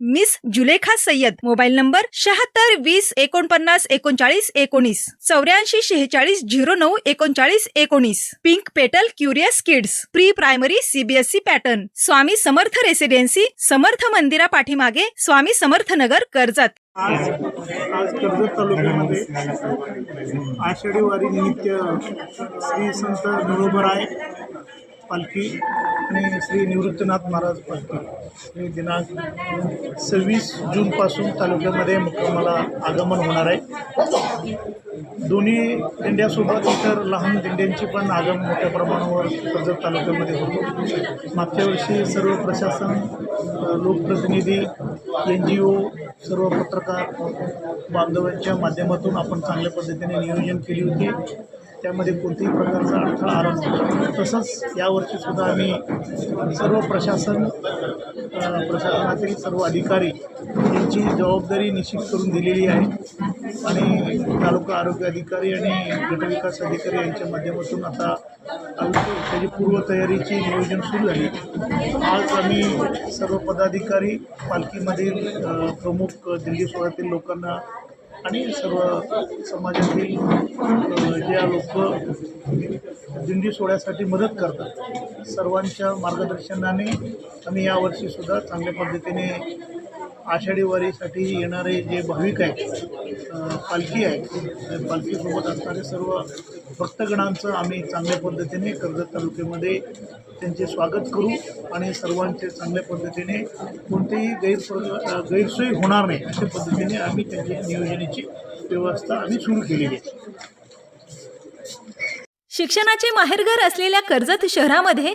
miss Zulekha Sayyed. Mobile number शहात्तर वीस एकोणपन्नास एकोणचाळीस एकोणीस. चौऱ्याऐंशी शेहेचाळीस झिरो नऊ एकोणचाळीस एकोणीस. Pink petal curious kids. Pre primary CBSE pattern. Swami Samarth residency. Samarth मंदिरा पाठीमागे स्वामी समर्थ नगर कर्जत. आज आज कर्जत तालुक्यामध्ये आषाढी वारी निमित्त श्री संत नरोबराय पालखी आणि श्री निवृत्तनाथ महाराज पालखी. हे दिनांक सव्वीस जूनपासून तालुक्यामध्ये मुक्कामाला आगमन होणार आहे. दोन्ही दिंड्यासोबत इतर लहान दिंड्यांची पण आगमन मोठ्या प्रमाणावर कर्जत तालुक्यामध्ये होतो. मागच्या वर्षी सर्व प्रशासन लोकप्रतिनिधी एन जी ओ सर्व पत्रकार बांधवांच्या माध्यमातून आपण चांगल्या पद्धतीने नियोजन केली होती. त्यामध्ये कोणत्याही प्रकारचा अडथळा आला तसंच यावर्षीसुद्धा आम्ही सर्व प्रशासन प्रशासनातील सर्व अधिकारी यांची जबाबदारी निश्चित करून दिलेली आहे. आणि तालुका आरोग्य अधिकारी आणि गटविकास अधिकारी यांच्या माध्यमातून आता त्याची पूर्वतयारीची नियोजन सुरू झाली आज आम्ही सर्व पदाधिकारी पालखीमधील प्रमुख दिल्ली सोहळ्यातील लोकांना आणि सर्व समाजातील ज्या लोक दिंडी सोहळ्यासाठी मदत करतात सर्वांच्या मार्गदर्शनाने आम्ही यावर्षीसुद्धा चांगल्या पद्धतीने आषाढी वारीसाठी येणारे जे भाविक आहेत पालखी आहे पालखीसोबत असणारे सर्व भक्तगणांचं आम्ही चांगल्या पद्धतीने कर्जत तालुक्यामध्ये त्यांचे स्वागत करू आणि सर्वांचे चांगल्या पद्धतीने कोणतेही गैरप्र गैरसोयी गैरसोय होणार नाही अशा पद्धतीने आम्ही त्यांची नियोजनाची व्यवस्था आम्ही सुरू केलेली आहे. शिक्षणाचे माहेरघर असलेल्या कर्जत शहरामध्ये